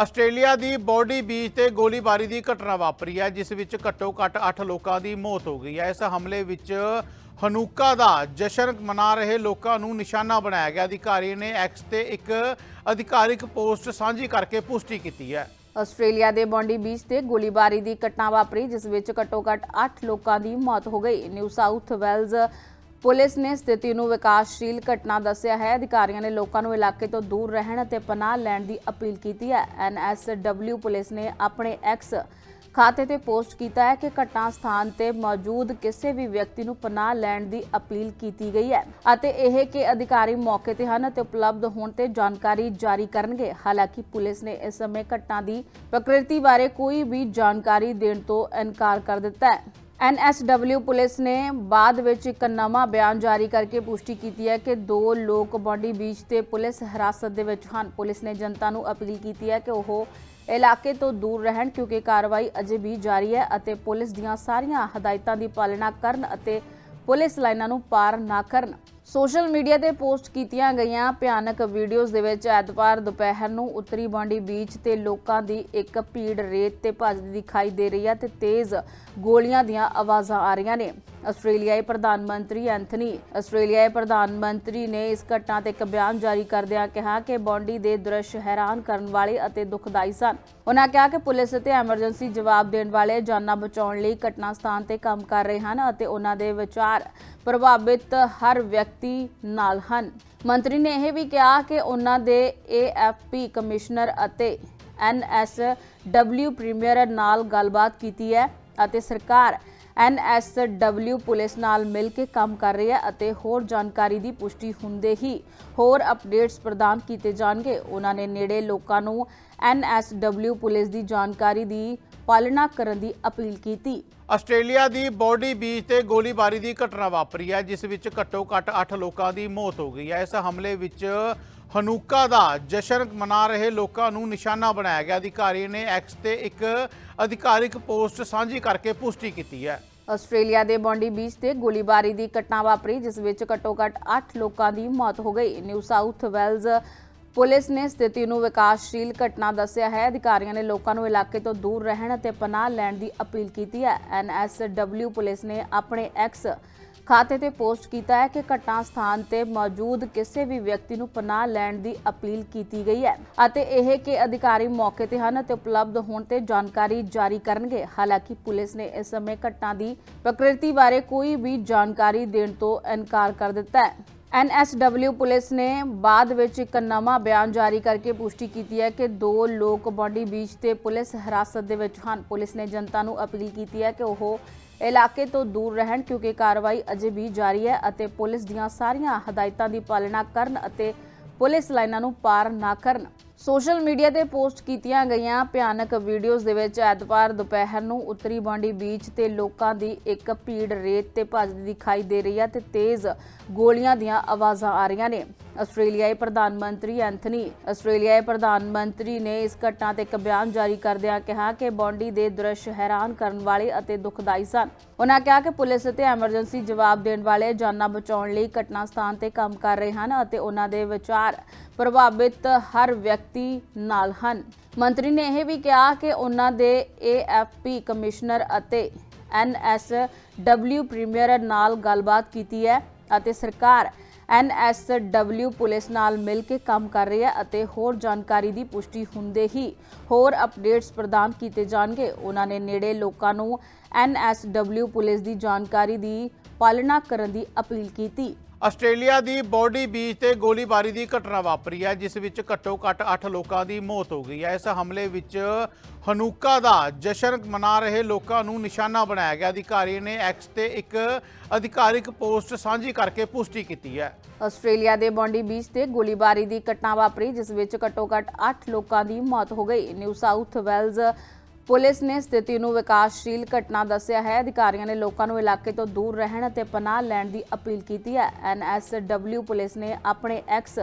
Australia ਦੀ Bondi beach ਤੇ ਗੋਲੀਬਾਰੀ ਦੀ ਘਟਨਾ ਵਾਪਰੀ ਹੈ, ਜਿਸ ਵਿੱਚ ਘੱਟੋ-ਘੱਟ 8 ਲੋਕਾਂ ਦੀ ਮੌਤ ਹੋ ਗਈ ਹੈ। ਇਸ ਹਮਲੇ ਵਿੱਚ ਹਨੂਕਾ ਦਾ ਜਸ਼ਨ ਮਨਾ ਰਹੇ ਲੋਕਾਂ ਨੂੰ ਨਿਸ਼ਾਨਾ ਬਣਾਇਆ ਗਿਆ। ਅਧਿਕਾਰੀ ਨੇ ਐਕਸ ਤੇ ਇੱਕ ਅਧਿਕਾਰਿਕ ਪੋਸਟ ਸਾਂਝੀ ਕਰਕੇ ਪੁਸ਼ਟੀ ਕੀਤੀ ਹੈ। ਆਸਟ੍ਰੇਲੀਆ ਦੇ ਬੌਂਡੀ ਬੀਚ ਤੇ ਗੋਲੀਬਾਰੀ ਦੀ ਘਟਨਾ ਵਾਪਰੀ, ਜਿਸ ਵਿੱਚ ਘੱਟੋ-ਘੱਟ 8 ਲੋਕਾਂ ਦੀ ਮੌਤ ਹੋ ਗਈ। ਨਿਊ ਸਾਊਥ ਵੈਲਜ਼ ਪੁਲਿਸ ਨੇ ਸਥਿਤੀ ਨੂੰ ਵਿਕਾਸਸ਼ੀਲ ਘਟਨਾ ਦੱਸਿਆ ਹੈ। ਅਧਿਕਾਰੀਆਂ ਨੇ ਲੋਕਾਂ ਨੂੰ ਇਲਾਕੇ ਤੋਂ ਦੂਰ ਰਹਿਣ ਅਤੇ ਪਨਾਹ ਲੈਣ ਦੀ ਅਪੀਲ ਕੀਤੀ ਹੈ। ਐਨਐਸਡਬਲਿਊ ਪੁਲਿਸ ਨੇ ਆਪਣੇ ਐਕਸ ਖਾਤੇ ਤੇ ਪੋਸਟ ਕੀਤਾ ਹੈ ਕਿ ਘਟਨਾ ਸਥਾਨ ਤੇ ਮੌਜੂਦ ਕਿਸੇ ਵੀ ਵਿਅਕਤੀ ਨੂੰ ਪਨਾਹ ਲੈਣ ਦੀ ਅਪੀਲ ਕੀਤੀ ਗਈ ਹੈ ਅਤੇ ਇਹ ਕਿ ਅਧਿਕਾਰੀ ਮੌਕੇ ਤੇ ਹਨ ਅਤੇ ਉਪਲਬਧ ਹੋਣ ਤੇ ਜਾਣਕਾਰੀ ਜਾਰੀ ਕਰਨਗੇ। ਹਾਲਾਂਕਿ ਪੁਲਿਸ ਨੇ ਇਸ ਸਮੇਂ ਘਟਨਾ ਦੀ ਪ੍ਰਕਿਰਤੀ ਬਾਰੇ ਕੋਈ ਵੀ ਜਾਣਕਾਰੀ ਦੇਣ ਤੋਂ ਇਨਕਾਰ ਕਰ ਦਿੱਤਾ ਹੈ। ਐਨਐਸਡਬਲਿਊ ਪੁਲਿਸ ਨੇ ਬਾਅਦ ਵਿੱਚ ਇੱਕ ਨਵਾਂ ਬਿਆਨ ਜਾਰੀ ਕਰਕੇ ਪੁਸ਼ਟੀ ਕੀਤੀ ਹੈ ਕਿ ਦੋ ਲੋਕ ਬੌਂਡੀ ਬੀਚ ਤੇ ਪੁਲਿਸ ਹਿਰਾਸਤ ਦੇ ਵਿੱਚ ਹਨ। ਪੁਲਿਸ ਨੇ ਜਨਤਾ ਨੂੰ ਅਪੀਲ ਕੀਤੀ ਹੈ ਕਿ ਉਹ ਇਲਾਕੇ ਤੋਂ ਦੂਰ ਰਹਿਣ ਕਿਉਂਕਿ ਕਾਰਵਾਈ ਅਜੇ ਵੀ ਜਾਰੀ ਹੈ ਅਤੇ ਪੁਲਿਸ ਦੀਆਂ ਸਾਰੀਆਂ ਹਦਾਇਤਾਂ ਦੀ ਪਾਲਣਾ ਕਰਨ ਅਤੇ ਪੁਲਿਸ ਲਾਈਨਾਂ ਨੂੰ ਪਾਰ ਨਾ ਕਰਨ। ਸੋਸ਼ਲ ਮੀਡੀਆ ਤੇ ਪੋਸਟ ਕੀਤੀਆਂ ਗਈਆਂ ਭਿਆਨਕ ਵੀਡੀਓਜ਼ ਦੇ ਵਿੱਚ ਐਤਵਾਰ ਦੁਪਹਿਰ ਨੂੰ ਉੱਤਰੀ ਬਾਂਡੀ ਬੀਚ ਤੇ ਲੋਕਾਂ ਦੀ ਇੱਕ ਭੀੜ ਰੇਤ ਤੇ ਭੱਜਦੀ ਦਿਖਾਈ ਦੇ ਰਹੀ ਹੈ ਤੇ ਤੇਜ਼ ਗੋਲੀਆਂ ਦੀਆਂ ਆਵਾਜ਼ਾਂ ਆ ਰਹੀਆਂ ਨੇ। ਆਸਟ੍ਰੇਲੀਆਈ ਪ੍ਰਧਾਨ ਮੰਤਰੀ ਐਂਥਨੀ, ਆਸਟ੍ਰੇਲੀਆਈ ਪ੍ਰਧਾਨ ਮੰਤਰੀ ਨੇ ਇਸ ਘਟਨਾ ਤੇ ਇੱਕ ਬਿਆਨ ਜਾਰੀ ਕਰਦਿਆਂ ਕਿਹਾ ਕਿ ਬੌਂਡੀ ਦੇ ਦ੍ਰਿਸ਼ ਹੈਰਾਨ ਕਰਨ ਵਾਲੇ ਅਤੇ ਦੁਖਦਾਈ ਸਨ। ਉਹਨਾਂ ਕਿਹਾ ਕਿ ਪੁਲਿਸ ਅਤੇ ਐਮਰਜੈਂਸੀ ਜਵਾਬ ਦੇਣ ਵਾਲੇ ਜਾਨਾਂ ਬਚਾਉਣ ਲਈ ਘਟਨਾ ਸਥਾਨ ਤੇ ਕੰਮ ਕਰ ਰਹੇ ਹਨ ਅਤੇ ਉਹਨਾਂ ਦੇ ਵਿਚਾਰ ਪ੍ਰਭਾਵਿਤ ਹਰ ਵਿਅਕਤੀ ਨਾਲ ਹਨ। ਮੰਤਰੀ ਨੇ ਇਹ ਵੀ ਕਿਹਾ ਕਿ ਉਹਨਾਂ ਦੇ ਏਐਫਪੀ ਕਮਿਸ਼ਨਰ ਅਤੇ ਐਨਐਸਡਬਲਿਊ ਪ੍ਰੀਮੀਅਰ ਨਾਲ ਗੱਲਬਾਤ ਕੀਤੀ ਹੈ ਅਤੇ ਸਰਕਾਰ ਐਨਐਸਡਬਲਿਊ ਪੁਲਿਸ ਨਾਲ ਮਿਲ ਕੇ ਕੰਮ ਕਰ ਰਹੀ ਹੈ ਅਤੇ ਹੋਰ ਜਾਣਕਾਰੀ ਦੀ ਪੁਸ਼ਟੀ ਹੁੰਦੇ ਹੀ ਹੋਰ ਅਪਡੇਟਸ ਪ੍ਰਦਾਨ ਕੀਤੇ ਜਾਣਗੇ। ਉਹਨਾਂ ਨੇ ਨੇੜੇ ਲੋਕਾਂ ਨੂੰ ਐਨਐਸਡਬਲਿਊ ਪੁਲਿਸ ਦੀ ਜਾਣਕਾਰੀ ਦੀ ਪਾਲਣਾ ਕਰਨ ਦੀ ਅਪੀਲ ਕੀਤੀ। ਆਸਟ੍ਰੇਲੀਆ ਦੀ ਬੋਡੀ ਬੀਚ ਤੇ ਗੋਲੀਬਾਰੀ ਦੀ ਘਟਨਾ ਵਾਪਰੀ ਹੈ, ਜਿਸ ਵਿੱਚ ਘੱਟੋ-ਘੱਟ 8 ਲੋਕਾਂ ਦੀ ਮੌਤ ਹੋ ਗਈ ਹੈ। ਇਸ ਹਮਲੇ ਵਿੱਚ ਹਨੂਕਾ ਦਾ ਜਸ਼ਨ ਮਨਾ ਰਹੇ ਲੋਕਾਂ ਨੂੰ ਨਿਸ਼ਾਨਾ ਬਣਾਇਆ ਗਿਆ। ਅਧਿਕਾਰੀ ਨੇ ਐਕਸ ਤੇ ਇੱਕ ਅਧਿਕਾਰਿਕ ਪੋਸਟ ਸਾਂਝੀ ਕਰਕੇ ਪੁਸ਼ਟੀ ਕੀਤੀ ਹੈ। ਆਸਟ੍ਰੇਲੀਆ ਦੇ ਬੌਂਡੀ ਬੀਚ ਤੇ ਗੋਲੀਬਾਰੀ ਦੀ ਘਟਨਾ ਵਾਪਰੀ, ਜਿਸ ਵਿੱਚ ਘੱਟੋ-ਘੱਟ 8 ਲੋਕਾਂ ਦੀ ਮੌਤ ਹੋ ਗਈ। ਨਿਊ ਸਾਊਥ ਵੈਲਜ਼ ਪੁਲਿਸ ਨੇ ਸਥਿਤੀ ਨੂੰ ਵਿਕਾਸਸ਼ੀਲ ਘਟਨਾ ਦੱਸਿਆ ਹੈ। ਅਧਿਕਾਰੀਆਂ ਨੇ ਲੋਕਾਂ ਨੂੰ ਇਲਾਕੇ ਤੋਂ ਦੂਰ ਰਹਿਣ ਅਤੇ ਪਨਾਹ ਲੈਣ ਦੀ ਅਪੀਲ ਕੀਤੀ ਹੈ। ਐਨਐਸਡਬਲਿਊ ਪੁਲਿਸ ਨੇ ਆਪਣੇ ਐਕਸ ਖਾਤੇ ਤੇ ਪੋਸਟ ਕੀਤਾ ਹੈ ਕਿ ਘਟਨਾ ਸਥਾਨ ਤੇ ਮੌਜੂਦ ਕਿਸੇ ਵੀ ਵਿਅਕਤੀ ਨੂੰ ਪਨਾਹ ਲੈਣ ਦੀ ਅਪੀਲ ਕੀਤੀ ਗਈ ਹੈ ਅਤੇ ਇਹ ਕਿ ਅਧਿਕਾਰੀ ਮੌਕੇ ਤੇ ਹਨ ਅਤੇ ਉਪਲਬਧ ਹੋਣ ਤੇ ਜਾਣਕਾਰੀ ਜਾਰੀ ਕਰਨਗੇ। ਹਾਲਾਂਕਿ ਪੁਲਿਸ ਨੇ ਇਸ ਸਮੇਂ ਘਟਨਾ ਦੀ ਪ੍ਰਕਿਰਤੀ ਬਾਰੇ ਕੋਈ ਵੀ ਜਾਣਕਾਰੀ ਦੇਣ ਤੋਂ ਇਨਕਾਰ ਕਰ ਦਿੱਤਾ ਹੈ। ਐਨਐਸਡਬਲਿਊ ਪੁਲਿਸ ਨੇ ਬਾਅਦ ਵਿੱਚ ਇੱਕ ਨਵਾਂ ਬਿਆਨ ਜਾਰੀ ਕਰਕੇ ਪੁਸ਼ਟੀ ਕੀਤੀ ਹੈ ਕਿ ਦੋ ਲੋਕ ਬੌਂਡੀ ਬੀਚ ਤੇ ਪੁਲਿਸ ਹਿਰਾਸਤ ਦੇ ਵਿੱਚ ਹਨ। ਪੁਲਿਸ ਨੇ ਜਨਤਾ ਨੂੰ ਅਪੀਲ ਕੀਤੀ ਹੈ ਕਿ ਉਹ ਇਲਾਕੇ ਤੋਂ ਦੂਰ ਰਹਿਣ ਕਿਉਂਕਿ ਕਾਰਵਾਈ ਅਜੇ ਵੀ ਜਾਰੀ ਹੈ ਅਤੇ ਪੁਲਿਸ ਦੀਆਂ ਸਾਰੀਆਂ ਹਦਾਇਤਾਂ ਦੀ ਪਾਲਣਾ ਕਰਨ ਅਤੇ ਪੁਲਿਸ ਲਾਈਨਾਂ ਨੂੰ ਪਾਰ ਨਾ ਕਰਨ। ਸੋਸ਼ਲ ਮੀਡੀਆ ਤੇ ਪੋਸਟ ਕੀਤੀਆਂ ਗਈਆਂ ਭਿਆਨਕ ਵੀਡੀਓਜ਼ ਦੇ ਵਿੱਚ ਐਤਵਾਰ ਦੁਪਹਿਰ ਨੂੰ ਉੱਤਰੀ ਬਾਂਡੀ ਬੀਚ ਤੇ ਲੋਕਾਂ ਦੀ ਇੱਕ ਭੀੜ ਰੇਤ ਤੇ ਭੱਜਦੀ ਦਿਖਾਈ ਦੇ ਰਹੀ ਹੈ ਤੇ ਤੇਜ਼ ਗੋਲੀਆਂ ਦੀਆਂ ਆਵਾਜ਼ਾਂ ਆ ਰਹੀਆਂ ਨੇ। ਆਸਟ੍ਰੇਲੀਆਈ ਪ੍ਰਧਾਨ ਮੰਤਰੀ ਐਂਥਨੀ, ਆਸਟ੍ਰੇਲੀਆਈ ਪ੍ਰਧਾਨ ਮੰਤਰੀ ਨੇ ਇਸ ਘਟਨਾ ਤੇ ਇੱਕ ਬਿਆਨ ਜਾਰੀ ਕਰਦਿਆਂ ਕਿਹਾ ਕਿ ਬੌਂਡੀ ਦੇ ਦ੍ਰਿਸ਼ ਹੈਰਾਨ ਕਰਨ ਵਾਲੇ ਅਤੇ ਦੁਖਦਾਈ ਸਨ। ਉਹਨਾਂ ਕਿਹਾ ਕਿ ਪੁਲਿਸ ਅਤੇ ਐਮਰਜੈਂਸੀ ਜਵਾਬ ਦੇਣ ਵਾਲੇ ਜਾਨਾਂ ਬਚਾਉਣ ਲਈ ਘਟਨਾ ਸਥਾਨ ਤੇ ਕੰਮ ਕਰ ਰਹੇ ਹਨ ਅਤੇ ਉਹਨਾਂ ਦੇ ਵਿਚਾਰ ਪ੍ਰਭਾਵਿਤ ਹਰ ਵਿਅਕਤੀ ਨਾਲ ਹਨ। ਮੰਤਰੀ ਨੇ ਇਹ ਵੀ ਕਿਹਾ ਕਿ ਉਹਨਾਂ ਦੇ ਏਐਫਪੀ ਕਮਿਸ਼ਨਰ ਅਤੇ ਐਨਐਸਡਬਲਿਊ ਪ੍ਰੀਮੀਅਰ ਨਾਲ ਗੱਲਬਾਤ ਕੀਤੀ ਹੈ ਅਤੇ ਸਰਕਾਰ ਐਨਐਸਡਬਲਿਊ ਪੁਲਿਸ ਨਾਲ ਮਿਲ ਕੇ ਕੰਮ ਕਰ ਰਹੀ ਹੈ ਅਤੇ ਹੋਰ ਜਾਣਕਾਰੀ ਦੀ ਪੁਸ਼ਟੀ ਹੁੰਦੇ ਹੀ ਹੋਰ ਅਪਡੇਟਸ ਪ੍ਰਦਾਨ ਕੀਤੇ ਜਾਣਗੇ। ਉਹਨਾਂ ਨੇ ਨੇੜੇ ਲੋਕਾਂ ਨੂੰ ਐਨਐਸਡਬਲਿਊ ਪੁਲਿਸ ਦੀ ਜਾਣਕਾਰੀ ਦੀ ਪਾਲਣਾ ਕਰਨ ਦੀ ਅਪੀਲ ਕੀਤੀ। ਆਸਟ੍ਰੇਲੀਆ ਦੀ ਬੋਰਡੀ ਬੀਚ ਤੇ ਗੋਲੀਬਾਰੀ ਦੀ ਘਟਨਾ ਵਾਪਰੀ ਹੈ ਜਿਸ ਵਿੱਚ ਘੱਟੋ-ਘੱਟ 8 ਲੋਕਾਂ ਦੀ ਮੌਤ ਹੋ ਗਈ ਹੈ। ਇਸ ਹਮਲੇ ਵਿੱਚ ਹਨੂਕਾ ਦਾ ਜਸ਼ਨ ਮਨਾ ਰਹੇ ਲੋਕਾਂ ਨੂੰ ਨਿਸ਼ਾਨਾ ਬਣਾਇਆ ਗਿਆ। ਅਧਿਕਾਰੀ ਨੇ ਐਕਸ ਤੇ ਇੱਕ ਅਧਿਕਾਰਿਕ ਪੋਸਟ ਸਾਂਝੀ ਕਰਕੇ ਪੁਸ਼ਟੀ ਕੀਤੀ ਹੈ। ਆਸਟ੍ਰੇਲੀਆ ਦੇ ਬੌਂਡੀ ਬੀਚ ਤੇ ਗੋਲੀਬਾਰੀ ਦੀ ਘਟਨਾ ਵਾਪਰੀ ਜਿਸ ਵਿੱਚ ਘੱਟੋ-ਘੱਟ 8 ਲੋਕਾਂ ਦੀ ਮੌਤ ਹੋ ਗਈ। ਨਿਊ ਸਾਊਥ ਵੈਲਜ਼ ਪੁਲਿਸ ਨੇ ਸਥਿਤੀ ਨੂੰ ਵਿਕਾਸਸ਼ੀਲ ਘਟਨਾ ਦੱਸਿਆ ਹੈ। ਅਧਿਕਾਰੀਆਂ ਨੇ ਲੋਕਾਂ ਨੂੰ ਇਲਾਕੇ ਤੋਂ ਦੂਰ ਰਹਿਣ ਅਤੇ ਪਨਾਹ ਲੈਣ ਦੀ ਅਪੀਲ ਕੀਤੀ ਹੈ। ਐਨਐਸਡਬਲਿਊ ਪੁਲਿਸ ਨੇ ਆਪਣੇ ਐਕਸ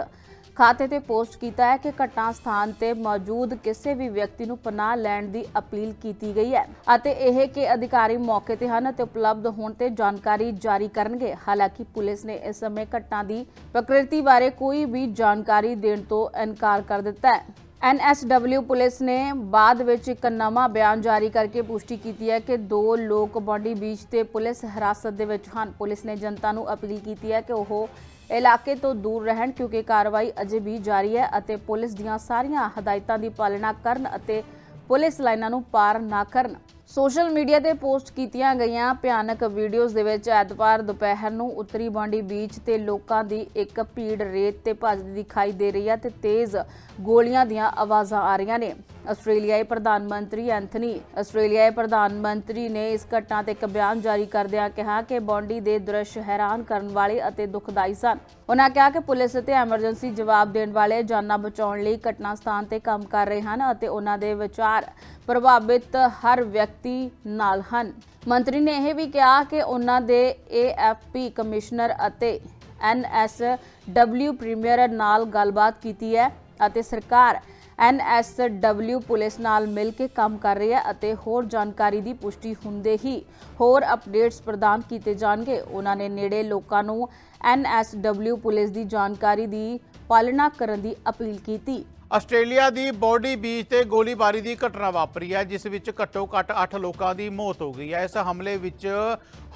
ਖਾਤੇ ਤੇ ਪੋਸਟ ਕੀਤਾ ਹੈ ਕਿ ਘਟਨਾ ਸਥਾਨ ਤੇ ਮੌਜੂਦ ਕਿਸੇ ਵੀ ਵਿਅਕਤੀ ਨੂੰ ਪਨਾਹ ਲੈਣ ਦੀ ਅਪੀਲ ਕੀਤੀ ਗਈ ਹੈ ਅਤੇ ਇਹ ਕਿ ਅਧਿਕਾਰੀ ਮੌਕੇ ਤੇ ਹਨ ਅਤੇ ਉਪਲਬਧ ਹੋਣ ਤੇ ਜਾਣਕਾਰੀ ਜਾਰੀ ਕਰਨਗੇ। ਹਾਲਾਂਕਿ ਪੁਲਿਸ ਨੇ ਇਸ ਸਮੇਂ ਘਟਨਾ ਦੀ ਪ੍ਰਕਿਰਤੀ ਬਾਰੇ ਕੋਈ ਵੀ ਜਾਣਕਾਰੀ ਦੇਣ ਤੋਂ ਇਨਕਾਰ ਕਰ ਦਿੱਤਾ ਹੈ। ਐਨਐਸਡਬਲਿਊ ਪੁਲਿਸ ਨੇ ਬਾਅਦ ਵਿੱਚ ਇੱਕ ਨਵਾਂ ਬਿਆਨ ਜਾਰੀ ਕਰਕੇ ਪੁਸ਼ਟੀ ਕੀਤੀ ਹੈ ਕਿ ਦੋ ਲੋਕ ਬੌਡੀ ਬੀਚ ਤੇ ਪੁਲਿਸ ਹਿਰਾਸਤ ਦੇ ਵਿੱਚ ਹਨ। ਪੁਲਿਸ ਨੇ ਜਨਤਾ ਨੂੰ ਅਪੀਲ ਕੀਤੀ ਹੈ ਕਿ ਉਹ ਇਲਾਕੇ ਤੋਂ ਦੂਰ ਰਹਿਣ ਕਿਉਂਕਿ ਕਾਰਵਾਈ ਅਜੇ ਵੀ ਜਾਰੀ ਹੈ ਅਤੇ ਪੁਲਿਸ ਦੀਆਂ ਸਾਰੀਆਂ ਹਦਾਇਤਾਂ ਦੀ ਪਾਲਣਾ ਕਰਨ ਅਤੇ ਪੁਲਿਸ ਲਾਈਨਾਂ ਨੂੰ ਪਾਰ ਨਾ ਕਰਨ। ਸੋਸ਼ਲ ਮੀਡੀਆ ਤੇ ਪੋਸਟ ਕੀਤੀਆਂ ਗਈਆਂ ਭਿਆਨਕ ਵੀਡੀਓਜ਼ ਦੇ ਵਿੱਚ ਐਤਵਾਰ ਦੁਪਹਿਰ ਨੂੰ ਉੱਤਰੀ ਬਾਂਡੀ ਬੀਚ ਤੇ ਲੋਕਾਂ ਦੀ ਇੱਕ ਭੀੜ ਰੇਤ ਤੇ ਭੱਜਦੀ ਦਿਖਾਈ ਦੇ ਰਹੀ ਹੈ ਤੇ ਤੇਜ਼ ਗੋਲੀਆਂ ਦੀਆਂ ਆਵਾਜ਼ਾਂ ਆ ਰਹੀਆਂ ਨੇ। ਆਸਟ੍ਰੇਲੀਆਈ ਪ੍ਰਧਾਨ ਮੰਤਰੀ ਐਂਥਨੀ, ਆਸਟ੍ਰੇਲੀਆਈ ਪ੍ਰਧਾਨ ਮੰਤਰੀ ਨੇ ਇਸ ਘਟਨਾ ਤੇ ਇੱਕ ਬਿਆਨ ਜਾਰੀ ਕਰਦਿਆਂ ਕਿਹਾ ਕਿ ਬੌਂਡੀ ਦੇ ਦ੍ਰਿਸ਼ ਹੈਰਾਨ ਕਰਨ ਵਾਲੇ ਅਤੇ ਦੁਖਦਾਈ ਸਨ। ਉਹਨਾਂ ਕਿਹਾ ਕਿ ਪੁਲਿਸ ਅਤੇ ਐਮਰਜੈਂਸੀ ਜਵਾਬ ਦੇਣ ਵਾਲੇ ਜਾਨਾਂ ਬਚਾਉਣ ਲਈ ਘਟਨਾ ਸਥਾਨ ਤੇ ਕੰਮ ਕਰ ਰਹੇ ਹਨ ਅਤੇ ਉਹਨਾਂ ਦੇ ਵਿਚਾਰ ਪ੍ਰਭਾਵਿਤ ਹਰ ਵਿਅਕਤੀ ਨਾਲ ਹਨ। ਮੰਤਰੀ ਨੇ ਇਹ ਵੀ ਕਿਹਾ ਕਿ ਉਹਨਾਂ ਦੇ ਏਐਫਪੀ ਕਮਿਸ਼ਨਰ ਅਤੇ ਐਨਐਸਡਬਲਿਊ ਪ੍ਰੀਮੀਅਰ ਨਾਲ ਗੱਲਬਾਤ ਕੀਤੀ ਹੈ ਅਤੇ ਸਰਕਾਰ ਐਨਐਸਡਬਲਿਊ ਪੁਲਿਸ ਨਾਲ ਮਿਲ ਕੇ ਕੰਮ ਕਰ ਰਹੀ ਹੈ ਅਤੇ ਹੋਰ ਜਾਣਕਾਰੀ ਦੀ ਪੁਸ਼ਟੀ ਹੁੰਦੇ ਹੀ ਹੋਰ ਅਪਡੇਟਸ ਪ੍ਰਦਾਨ ਕੀਤੇ ਜਾਣਗੇ। ਉਹਨਾਂ ਨੇ ਨੇੜੇ ਲੋਕਾਂ ਨੂੰ ਐਨਐਸਡਬਲਿਊ ਪੁਲਿਸ ਦੀ ਜਾਣਕਾਰੀ ਦੀ ਪਾਲਣਾ ਕਰਨ ਦੀ ਅਪੀਲ ਕੀਤੀ। ਆਸਟ੍ਰੇਲੀਆ ਦੀ ਬੌਡੀ ਬੀਚ ਤੇ ਗੋਲੀਬਾਰੀ ਦੀ ਘਟਨਾ ਵਾਪਰੀ ਹੈ ਜਿਸ ਵਿੱਚ ਘੱਟੋ-ਘੱਟ 8 ਲੋਕਾਂ ਦੀ ਮੌਤ ਹੋ ਗਈ ਹੈ। ਇਸ ਹਮਲੇ ਵਿੱਚ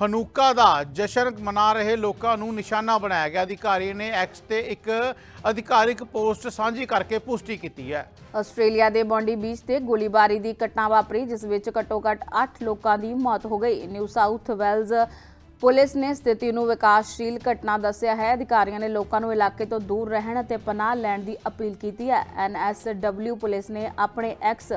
ਹਨੂਕਾ ਦਾ ਜਸ਼ਨ ਮਨਾ ਰਹੇ ਲੋਕਾਂ ਨੂੰ ਨਿਸ਼ਾਨਾ ਬਣਾਇਆ ਗਿਆ। ਅਧਿਕਾਰੀ ਨੇ ਐਕਸ ਤੇ ਇੱਕ ਅਧਿਕਾਰਿਕ ਪੋਸਟ ਸਾਂਝੀ ਕਰਕੇ ਪੁਸ਼ਟੀ ਕੀਤੀ ਹੈ। ਆਸਟ੍ਰੇਲੀਆ ਦੇ ਬੌਂਡੀ ਬੀਚ ਤੇ ਗੋਲੀਬਾਰੀ ਦੀ ਘਟਨਾ ਵਾਪਰੀ ਜਿਸ ਵਿੱਚ ਘੱਟੋ-ਘੱਟ 8 ਲੋਕਾਂ ਦੀ ਮੌਤ ਹੋ ਗਈ। ਨਿਊ ਸਾਊਥ ਵੈਲਜ਼ ਪੁਲਿਸ ਨੇ ਸਥਿਤੀ ਨੂੰ ਵਿਕਾਸਸ਼ੀਲ ਘਟਨਾ ਦੱਸਿਆ ਹੈ। ਅਧਿਕਾਰੀਆਂ ਨੇ ਲੋਕਾਂ ਨੂੰ ਇਲਾਕੇ ਤੋਂ ਦੂਰ ਰਹਿਣ ਅਤੇ ਪਨਾਹ ਲੈਣ ਦੀ ਅਪੀਲ ਕੀਤੀ ਹੈ। ਐਨਐਸਡਬਲਿਊ ਪੁਲਿਸ ਨੇ ਆਪਣੇ ਐਕਸ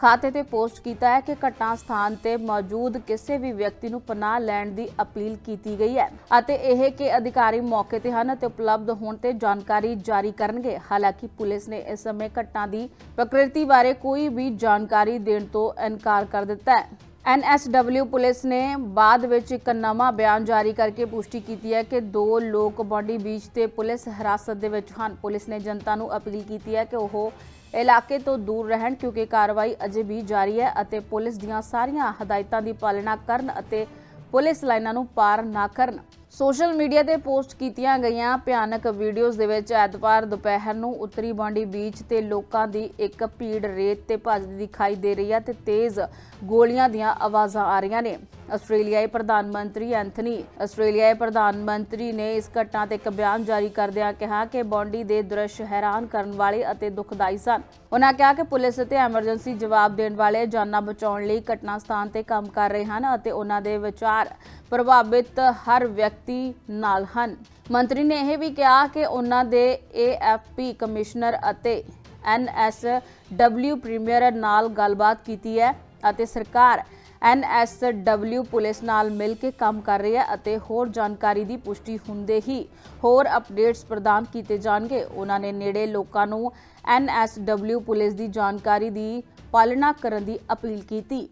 ਖਾਤੇ ਤੇ ਪੋਸਟ ਕੀਤਾ ਹੈ ਕਿ ਘਟਨਾ ਸਥਾਨ ਤੇ ਮੌਜੂਦ ਕਿਸੇ ਵੀ ਵਿਅਕਤੀ ਨੂੰ ਪਨਾਹ ਲੈਣ ਦੀ ਅਪੀਲ ਕੀਤੀ ਗਈ ਹੈ ਅਤੇ ਇਹ ਕਿ ਅਧਿਕਾਰੀ ਮੌਕੇ ਤੇ ਹਨ ਅਤੇ ਉਪਲਬਧ ਹੋਣ ਤੇ ਜਾਣਕਾਰੀ ਜਾਰੀ ਕਰਨਗੇ। ਹਾਲਾਂਕਿ ਪੁਲਿਸ ਨੇ ਇਸ ਸਮੇਂ ਘਟਨਾ ਦੀ ਪ੍ਰਕਿਰਤੀ ਬਾਰੇ ਕੋਈ ਵੀ ਜਾਣਕਾਰੀ ਦੇਣ ਤੋਂ ਇਨਕਾਰ ਕਰ ਦਿੱਤਾ ਹੈ। ਐਨਐਸਡਬਲਿਊ ਪੁਲਿਸ ਨੇ ਬਾਅਦ ਵਿੱਚ ਇੱਕ ਨਵਾਂ ਬਿਆਨ ਜਾਰੀ ਕਰਕੇ ਪੁਸ਼ਟੀ ਕੀਤੀ ਹੈ ਕਿ ਦੋ ਲੋਕ ਬੌਡੀ ਬੀਚ ਤੇ ਪੁਲਿਸ ਹਿਰਾਸਤ ਦੇ ਵਿੱਚ ਹਨ। ਪੁਲਿਸ ਨੇ ਜਨਤਾ ਨੂੰ ਅਪੀਲ ਕੀਤੀ ਹੈ ਕਿ ਉਹ ਇਲਾਕੇ ਤੋਂ ਦੂਰ ਰਹਿਣ ਕਿਉਂਕਿ ਕਾਰਵਾਈ ਅਜੇ ਵੀ ਜਾਰੀ ਹੈ ਅਤੇ ਪੁਲਿਸ ਦੀਆਂ ਸਾਰੀਆਂ ਹਦਾਇਤਾਂ ਦੀ ਪਾਲਣਾ ਕਰਨ ਅਤੇ ਪੁਲਿਸ ਲਾਈਨਾਂ ਨੂੰ ਪਾਰ ਨਾ ਕਰਨ। ਸੋਸ਼ਲ ਮੀਡੀਆ ਤੇ ਪੋਸਟ ਕੀਤੀਆਂ ਗਈਆਂ ਭਿਆਨਕ ਵੀਡੀਓਜ਼ ਦੇ ਵਿੱਚ ਐਤਵਾਰ ਦੁਪਹਿਰ ਨੂੰ ਉੱਤਰੀ ਬਾਂਡੀ ਬੀਚ ਤੇ ਲੋਕਾਂ ਦੀ ਇੱਕ ਭੀੜ ਰੇਤ ਤੇ ਭੱਜਦੀ ਦਿਖਾਈ ਦੇ ਰਹੀ ਹੈ ਤੇ ਤੇਜ਼ ਗੋਲੀਆਂ ਦੀਆਂ ਆਵਾਜ਼ਾਂ ਆ ਰਹੀਆਂ ਨੇ। ਆਸਟ੍ਰੇਲੀਆਈ ਪ੍ਰਧਾਨ ਮੰਤਰੀ ਐਂਥਨੀ, ਆਸਟ੍ਰੇਲੀਆਈ ਪ੍ਰਧਾਨ ਮੰਤਰੀ ਨੇ ਇਸ ਘਟਨਾ ਤੇ ਇੱਕ ਬਿਆਨ ਜਾਰੀ ਕਰਦਿਆਂ ਕਿਹਾ ਕਿ ਬੌਂਡੀ ਦੇ ਦ੍ਰਿਸ਼ ਹੈਰਾਨ ਕਰਨ ਵਾਲੇ ਅਤੇ ਦੁਖਦਾਈ ਸਨ। ਉਹਨਾਂ ਕਿਹਾ ਕਿ ਪੁਲਿਸ ਅਤੇ ਐਮਰਜੈਂਸੀ ਜਵਾਬ ਦੇਣ ਵਾਲੇ ਜਾਨਾਂ ਬਚਾਉਣ ਲਈ ਘਟਨਾ ਸਥਾਨ ਤੇ ਕੰਮ ਕਰ ਰਹੇ ਹਨ ਅਤੇ ਉਹਨਾਂ ਦੇ ਵਿਚਾਰ ਪ੍ਰਭਾਵਿਤ ਹਰ ਵਿਅਕਤੀ ਨਾਲ ਹਨ। ਮੰਤਰੀ ਨੇ ਇਹ ਵੀ ਕਿਹਾ ਕਿ ਉਹਨਾਂ ਦੇ ਏਐਫਪੀ ਕਮਿਸ਼ਨਰ ਅਤੇ ਐਨਐਸਡਬਲਿਊ ਪ੍ਰੀਮੀਅਰ ਨਾਲ ਗੱਲਬਾਤ ਕੀਤੀ ਹੈ ਅਤੇ ਸਰਕਾਰ ਐਨਐਸਡਬਲਿਊ ਪੁਲਿਸ ਨਾਲ ਮਿਲ ਕੇ ਕੰਮ ਕਰ ਰਹੀ ਹੈ ਅਤੇ ਹੋਰ ਜਾਣਕਾਰੀ ਦੀ ਪੁਸ਼ਟੀ ਹੁੰਦੇ ਹੀ ਹੋਰ ਅਪਡੇਟਸ ਪ੍ਰਦਾਨ ਕੀਤੇ ਜਾਣਗੇ। ਉਹਨਾਂ ਨੇ ਨੇੜੇ ਲੋਕਾਂ ਨੂੰ ਐਨਐਸਡਬਲਿਊ ਪੁਲਿਸ ਦੀ ਜਾਣਕਾਰੀ ਦੀ ਪਾਲਣਾ ਕਰਨ ਦੀ ਅਪੀਲ ਕੀਤੀ।